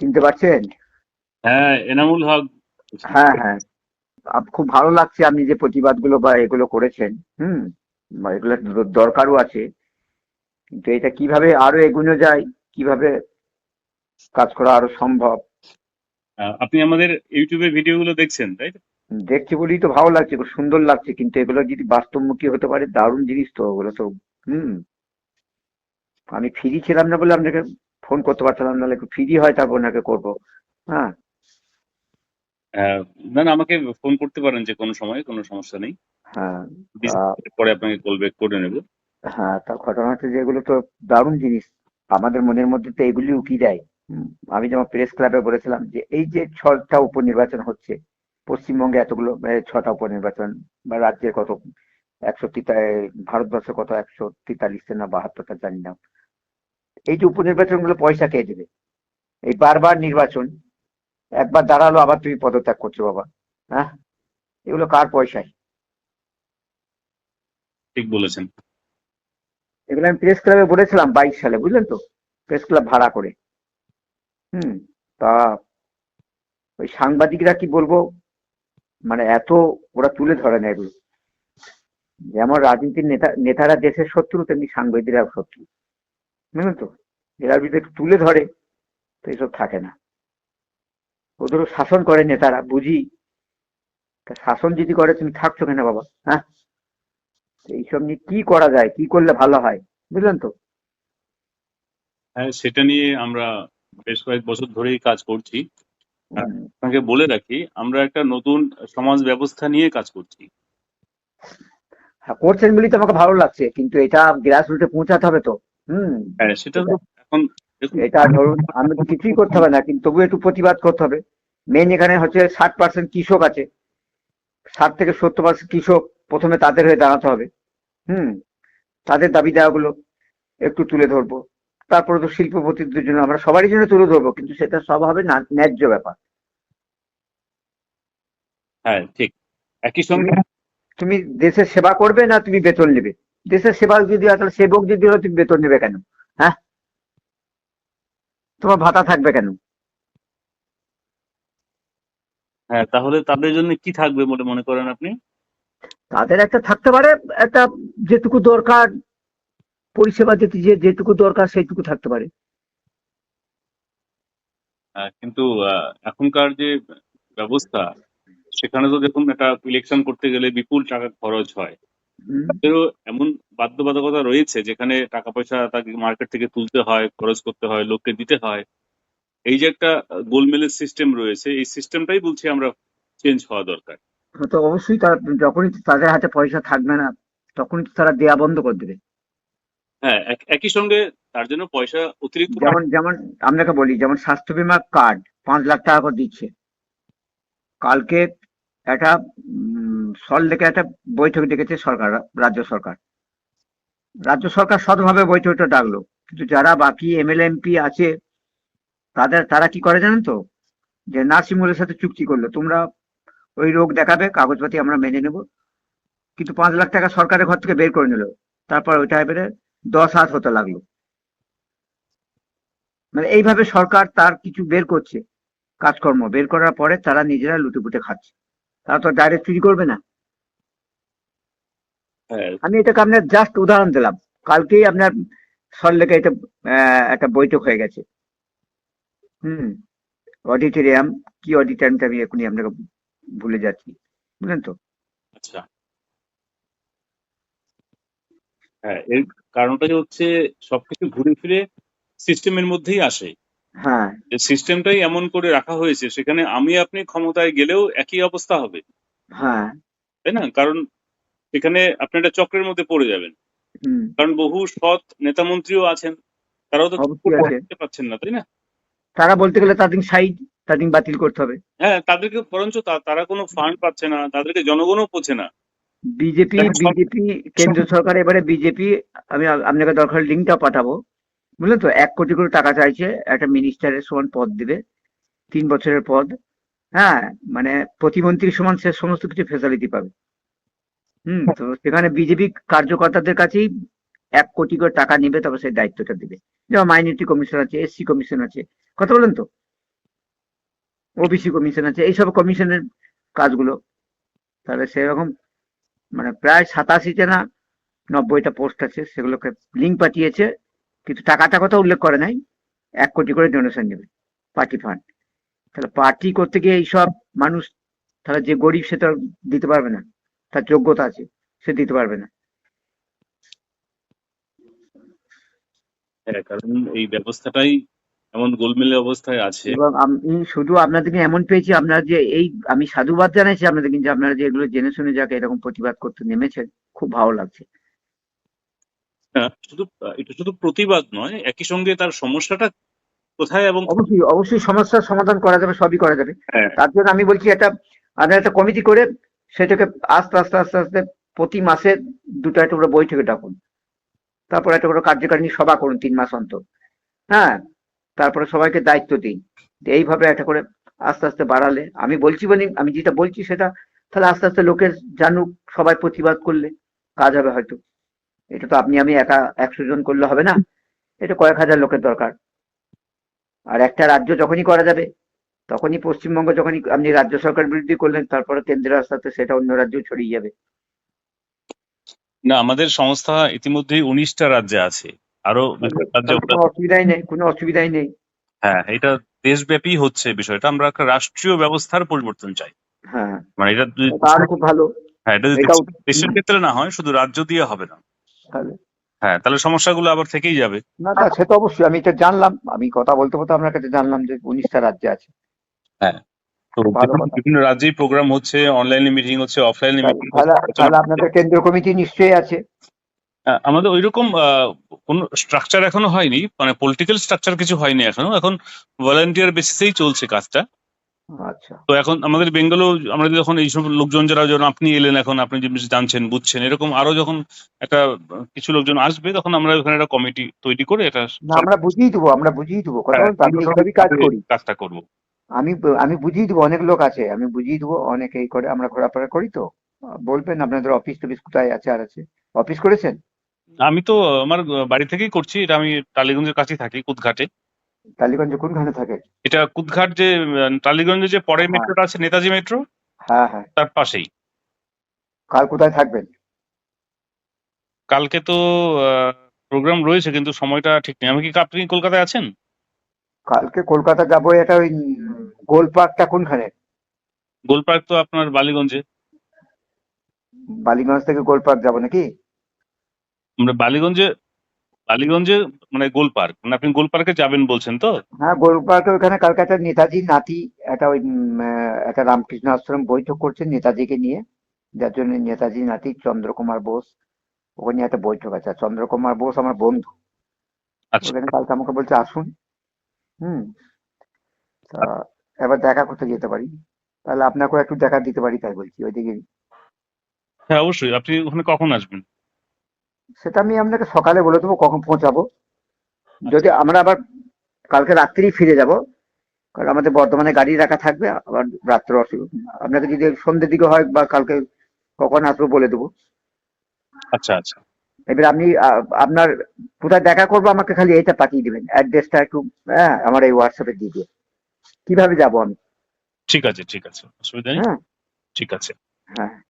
চিনতে পারছেন? হ্যাঁ এনামুল হক। হ্যাঁ হ্যাঁ। আপ- খুব ভালো লাগছে আপনি যে প্রতিবাদগুলো বা এগুলো করেছেন হুম? এগুলো দরকারও আছে। কিন্তু এটা কীভাবে আরও এগুনো যায় কীভাবে কাজ করা আরও সম্ভব? আপনি আমাদের ইউটিউবে ভিডিওগুলো দেখছেন তাই দেখছি বলেই তো ভালো লাগছে খুব সুন্দর লাগছে কিন্তু এগুলো যদি বাস্তবমুখী হতে পারে দারুণ জিনিস তো ওগুলো তো হুম? আমি ফ্রি ছিলাম না বলে আপনাকে ফোন করতে পারছিলাম নাহলে ফ্রি হয় তারপর ওনাকে করব। হ্যাঁ। আহ, না না আমাকে ফোন করতে পারেন যে কোনো সময় কোনো সমস্যা নেই। হ্যাঁ পরে আপনাকে কল ব্যাক করে নেব। হ্যাঁ তা ঘটনা হচ্ছে যে এগুলো তো দারুণ জিনিস। আমাদের মনের মধ্যে তো এগুলি উকি দেয়। আমি যেমন প্রেস ক্লাবে বলেছিলাম যে এই যে ছটা উপনির্বাচন হচ্ছে পশ্চিমবঙ্গে এতগুলো ছটা উপনির্বাচন বা রাজ্যের কত একশো তিতা ভারতবর্ষে কত একশো তেতাল্লিশটা না বাহাত্তরটা জানি না। এই যে উপনির্বাচনগুলো পয়সা কে দেবে। এই বারবার নির্বাচন একবার দাঁড়াল আবার তুমি পদত্যাগ করছ বাবা। হ্যাঁ? এগুলো কার পয়সায়? ঠিক বলেছেন। এগুলো আমি প্রেস ক্লাবে বলেছিলাম বাইশ সালে বুঝলেন তো? প্রেস ক্লাব ভাড়া করে। হুম তা ওই সাংবাদিকরা কি বলব? মানে এত ওরা তুলে ধরে না এগুলো। যেমন রাজনীতির নেতা নেতারা দেশের শত্রু তেমনি সাংবাদিকরা শত্রু। বুঝলেন তো? একটু তুলে ধরে তো এসব থাকে না। ওদেরও শাসন করে নেতারা বুঝি? তা শাসন যদি করে তুমি থাকছো কেন বাবা? হ্যাঁ? এইসব নিয়ে কি করা যায়? কি করলে ভালো হয়? বুঝলেন তো? হ্যাঁ সেটা নিয়ে আমরা বেশ কয়েক বছর ধরেই কাজ করছি। আপনাকে বলে রাখি আমরা একটা নতুন সমাজ ব্যবস্থা নিয়ে কাজ করছি। হ্যাঁ করছেন বলেই তো আমাকে ভালো লাগছে কিন্তু এটা গ্রাস রুটে পৌঁছাতে হবে তো। হুম। হ্যাঁ সেটা তো এটা ধরুন আমি তো কিছুই করতে হবে না কিন্তু তবু একটু প্রতিবাদ করতে হবে। মেন এখানে হচ্ছে ষাট পার্সেন্ট কৃষক আছে। ষাট থেকে সত্তর পার্সেন্ট কৃষক প্রথমে তাদের হয়ে দাঁড়াতে হবে। হুম তাদের দাবি দেওয়াগুলো একটু তুলে ধরবো। তারপরে তো শিল্পপতিদের জন্য আমরা সবারই জন্য তুলে ধরবো কিন্তু সেটা সব হবে ন্যায্য ব্যাপার। হ্যাঁ ঠিক। একই সঙ্গে তুমি দেশের সেবা করবে না তুমি বেতন নেবে? দেশের সেবা যদি হয় তাহলে সেবক যদি হয় তুমি বেতন নেবে কেন? হ্যাঁ? তোমার ভাতা থাকবে কেন? হ্যাঁ তাহলে তাদের জন্য কি থাকবে বলে মনে করেন আপনি? তাদের একটা থাকতে পারে একটা যেটুকু দরকার পরিষেবা যেতে যে যেটুকু দরকার সেইটুকু থাকতে পারে। আহ, কিন্তু এখনকার যে ব্যবস্থা সেখানে তো দেখুন একটা ইলেকশন করতে গেলে বিপুল টাকা খরচ হয়। তাদেরও এমন বাধ্যবাধকতা রয়েছে যেখানে টাকা পয়সা তাকে মার্কেট থেকে তুলতে হয় খরচ করতে হয় লোককে দিতে হয়। এই যে একটা গোলমেলের সিস্টেম রয়েছে এই সিস্টেমটাই বলছি আমরা চেঞ্জ হওয়া দরকার। তো অবশ্যই তারা যখনই তাদের হাতে পয়সা থাকবে না তখনই তো তারা দেয়া বন্ধ করে দেবে। হ্যাঁ এক- একই সঙ্গে তার জন্য পয়সা অতিরিক্ত যেমন যেমন আপনাকে বলি যেমন স্বাস্থ্য বীমা কার্ড পাঁচ লাখ টাকা করে দিচ্ছে। কালকে একটা সল লেখে একটা বৈঠক ডেকেছে সরকার, রাজ্য সরকার। রাজ্য সরকার সৎভাবে বৈঠকটা ডাকলো। কিন্তু যারা বাকি এমএলএ এমপি আছে, তাদের, তারা কি করে জানেন তো? যে নার্সিংহোমের সাথে চুক্তি করল। তোমরা ওই রোগ দেখাবে, কাগজপাতি আমরা মেনে নেব। কিন্তু পাঁচ লাখ টাকা সরকারের ঘর থেকে বের করে নিল। তারপর ওইটা এবারে দশ হাত হতে লাগল। মানে এইভাবে সরকার তার কিছু বের করছে, কাজকর্ম। বের করার পরে তারা নিজেরা লুটেপুটে খাচ্ছে। তারা তো ডাইরেক্ট চুরি করবে না। হ্যাঁ। আমি এটাকে আপনার জাস্ট উদাহরণ দিলাম। কালকেই আপনার সল্লেকে এটা একটা বৈঠক হয়ে গেছে। হুম। অডিটোরিয়াম কি অডিটোরিয়ামটা আমি এখনই আপনাকে ভুলে যাচ্ছি। বুঝলেন তো? আচ্ছা। হ্যাঁ এর কারণটা হচ্ছে সবকিছু ঘুরে ফিরে সিস্টেমের মধ্যেই আসে। হ্যাঁ। সিস্টেমটাই এমন করে রাখা হয়েছে সেখানে আমি আপনি ক্ষমতায় গেলেও একই অবস্থা হবে। হ্যাঁ। তাই না? কারণ সেখানে আপনি একটা চক্রের মধ্যে পড়ে যাবেন। কারণ বহু সৎ নেতা মন্ত্রীও আছেন তারাও তো। করতে পারছেন না তাই না? তারা বলতে গেলে তাদের সাইড তাদের বাতিল করতে হবে। হ্যাঁ তাদেরকে বরঞ্চ তারা কোনো ফান্ড পাচ্ছে না তাদেরকে জনগণও পোছে না। বিজেপি বিজেপি কেন্দ্র সরকার এবারে বিজেপি আমি আপনাকে দরকার লিঙ্কটা পাঠাবো। বুঝলেন তো? এক কোটি করে টাকা চাইছে, একটা মিনিস্টারের সমান পদ দিবে, তিন বছরের পদ হ্যাঁ? মানে প্রতিমন্ত্রীর সমান সে সমস্ত কিছু ফেসিলিটি পাবে। হুম, তো সেখানে বিজেপি কার্যকর্তাদের কাছেই এক কোটি করে টাকা নেবে তবে সেই দায়িত্বটা দিবে। যেমন মাইনরিটি কমিশন আছে এসসি কমিশন আছে, কথা বলেন তো? ওবিসি কমিশন আছে, এইসব কমিশনের কাজগুলো, তাহলে সেরকম মানে প্রায় সাতাশিটা না, নব্বইটা পোস্ট আছে, সেগুলোকে লিঙ্ক পাঠিয়েছে কিন্তু টাকাটা কথা উল্লেখ করে নাই। এক কোটি করে ডোনেশন নেবে পার্টি ফান্ড তাহলে পার্টি করতে গিয়ে এইসব মানুষ তাহলে যে গরিব সে তো দিতে পারবে না। তার যোগ্যতা আছে সে দিতে পারবে না। হ্যাঁ কারণ এই ব্যবস্থাটাই এমন গোলমেলে অবস্থায় আছে। এবং আমি শুধু আপনাদেরকে এমন পেয়েছি আপনারা যে এই আমি সাধুবাদ জানাইছি আপনাদের কিন্তু আপনারা যে এগুলো জেনে শুনে যাকে এরকম প্রতিবাদ করতে নেমেছেন খুব ভালো লাগছে। শুধু এটা শুধু প্রতিবাদ নয় একই সঙ্গে তার সমস্যাটা কোথায় এবং অবশ্যই অবশ্যই সমস্যার সমাধান করা যাবে সবই করা যাবে। হ্যাঁ। তার জন্য আমি বলছি একটা আপনার একটা কমিটি করে সেটাকে আস্তে আস্তে আস্তে আস্তে প্রতি মাসে দুটো একটা করে বৈঠকে ডাকুন। তারপর একটা করে কার্যকারিণী সভা করুন তিন মাস অন্তর। হ্যাঁ তারপরে সবাইকে দায়িত্ব দিন। এইভাবে একটা করে আস্তে আস্তে বাড়ালে আমি বলছি বলি আমি যেটা বলছি সেটা তাহলে আস্তে আস্তে লোকের জানুক সবাই প্রতিবাদ করলে কাজ হবে হয়তো। এটা তো আপনি আমি একা একশো জন করলে হবে না। এটা কয়েক হাজার লোকের দরকার। আর একটা রাজ্য যখনই করা যাবে তখনই পশ্চিমবঙ্গ যখনই আপনি রাজ্য সরকার বিরোধী করলেন তারপরে কেন্দ্রের আস্তে সেটা অন্য রাজ্যেও ছড়িয়ে যাবে। না আমাদের সংস্থা ইতিমধ্যেই উনিশটা রাজ্যে আছে। আরও রাজ্যে কোনো অসুবিধাই নেই কোনো অসুবিধাই নেই। হ্যাঁ এটা দেশব্যাপী হচ্ছে বিষয়টা। আমরা একটা রাষ্ট্রীয় ব্যবস্থার পরিবর্তন চাই। হ্যাঁ। মানে এটা খুব ভালো। হ্যাঁ এটা দেশের ক্ষেত্রে না হয় শুধু রাজ্য দিয়ে হবে না। তাহলে। হ্যাঁ তাহলে সমস্যাগুলো আবার থেকেই যাবে। না তা সে তো অবশ্যই আমি এটা জানলাম আমি কথা বলতে বলতে আপনার কাছে জানলাম যে উনিশটা রাজ্যে আছে। তো বিভিন্ন- রাজ্যেই প্রোগ্রাম হচ্ছে অনলাইনে মিটিং হচ্ছে অফলাইনে মিটিং তাহলে তাহলে আপনাদের কেন্দ্রীয় কমিটি নিশ্চয়ই আছে। আমাদের ওইরকম কোন স্ট্রাকচার এখনও হয়নি মানে পলিটিক্যাল স্ট্রাকচার কিছু হয়নি এখনও। এখন ভলান্টিয়ার বেসিসেই চলছে কাজটা। আচ্ছা। তো এখন আমাদের বেঙ্গলও আমরা যখন এইসব লোকজন যারা যখন আপনি এলেন এখন আপনি যে জানছেন বুঝছেন এরকম আরও যখন একটা কিছু লোকজন আসবে তখন আমরা ওখানে একটা কমিটি তৈরি করে এটা আমরা বুঝিয়ে দেবো আমরা বুঝিয়ে দেবো। হ্যাঁ, আমি কাজ করি। কাজটা করব। আমি আমি বুঝিয়ে দেবো অনেক লোক আছে আমি বুঝিয়ে দেবো অনেকেই করে আমরা ঘোরাফেরা করি তো। বলবেন আপনাদের অফিস টফিস কোথায় আছে আর আছে? অফিস করেছেন? আমি তো আমার বাড়ি থেকেই করছি এটা আমি টালিগঞ্জের কাছেই থাকি কুদঘাটে। টালিগঞ্জে কোনখানে থাকে? এটা কুদঘাট যে টালিগঞ্জে যে পরের হ্যাঁ। মেট্রোটা আছে নেতাজি মেট্রো হ্যাঁ হ্যাঁ। তার পাশেই। কাল কোথায় থাকবেন? কালকে তো প্রোগ্রাম রয়েছে কিন্তু সময়টা ঠিক নেই। আমি কি আপনি কলকাতায় আছেন? কালকে কলকাতা যাব এটা ওই গোল পার্কটা কোনখানে? গোল পার্ক তো আপনার বালিগঞ্জে। বালিগঞ্জ থেকে গোল পার্ক যাব নাকি? আমরা বালিগঞ্জে বালিগঞ্জে মানে গোল পার্ক। মানে আপনি গোল পার্কে যাবেন বলছেন তো? হ্যাঁ গোল পার্কে ওখানে কালকে একটা নেতাজি নাতি একটা ওই উম, আহ, একটা রামকৃষ্ণ আশ্রম বৈঠক করছে নেতাজিকে নিয়ে। যার জন্য নেতাজি নাতি চন্দ্রকুমার বোস ওখানে একটা বৈঠক আছে। আর চন্দ্রকুমার বোস আমার বন্ধু। আচ্ছা। ওখানে কালকে আমাকে বলছে আসুন। হুম। তা এবার দেখা করতে যেতে পারি। তাহলে আপনাকেও একটু দেখা দিতে পারি তাই বলছি। ওইদিকে হ্যাঁ অবশ্যই। আপনি ওখানে কখন আসবেন? সেটা আমি আপনাকে সকালে বলে দেবো কখন পৌঁছাবো। যদি আমরা আবার কালকে রাত্রেই ফিরে যাব কারণ আমাদের বর্ধমানে গাড়ি রাখা থাকবে আবার রাত্রে অসুবিধা আপনাকে যদি সন্ধ্যের দিকে হয় বা কালকে কখন আসব বলে দেবো। আচ্ছা আচ্ছা। এবার আপনি আপনার কোথায় দেখা করব আমাকে খালি এটা পাঠিয়ে দিবেন অ্যাড্রেসটা একটু হ্যাঁ আমার এই হোয়াটসঅ্যাপে দিয়ে দিয়ে কীভাবে যাব আমি? ঠিক আছে ঠিক আছে অসুবিধা নেই। হ্যাঁ। ঠিক আছে। হ্যাঁ।